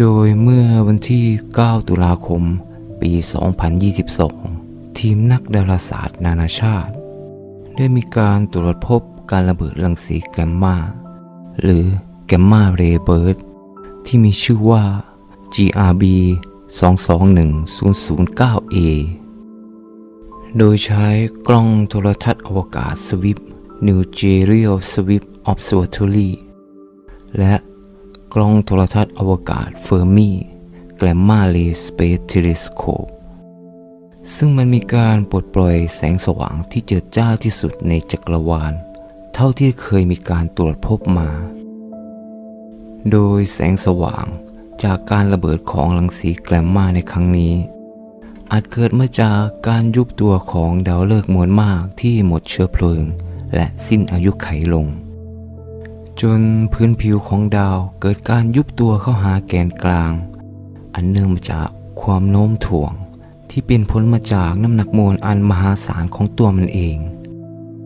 โดยเมื่อวันที่ 9 ตุลาคม ปี 2022 ทีมนักดาราศาสตร์นานาชาติ ได้มีการตรวจพบการระเบิดรังสีแกมมา หรือแกมมาเรเบิร์ดที่มีชื่อว่า GRB 221009A โดยใช้กล้องโทรทัศน์อวกาศสวิป New Gerial Swift Observatory และ กล้องโทรทัศน์อวกาศเฟอร์มีแกลมมาเ y Space Telescope ซึ่งมันมีการปลดปล่อยแสงสว่างที่เจิดจ้าที่สุดในจักรวาล เท่าที่เคยมีการตรวจพบมา โดยแสงสว่างจากการระเบิดของรังสีแกลมมาในครั้งนี้ อาจเกิดมาจากการยุบตัวของดาวฤกษ์มวลมากที่หมดเชื้อเพลิง และสิ้นอายุไขลง จนพื้นผิวของดาวเกิดการยุบตัวเข้าหาแกนกลาง อันเนื่องมาจากความโน้มถ่วง ที่เป็นผลมาจากน้ำหนักมวลอันมหาศาลของตัวมันเอง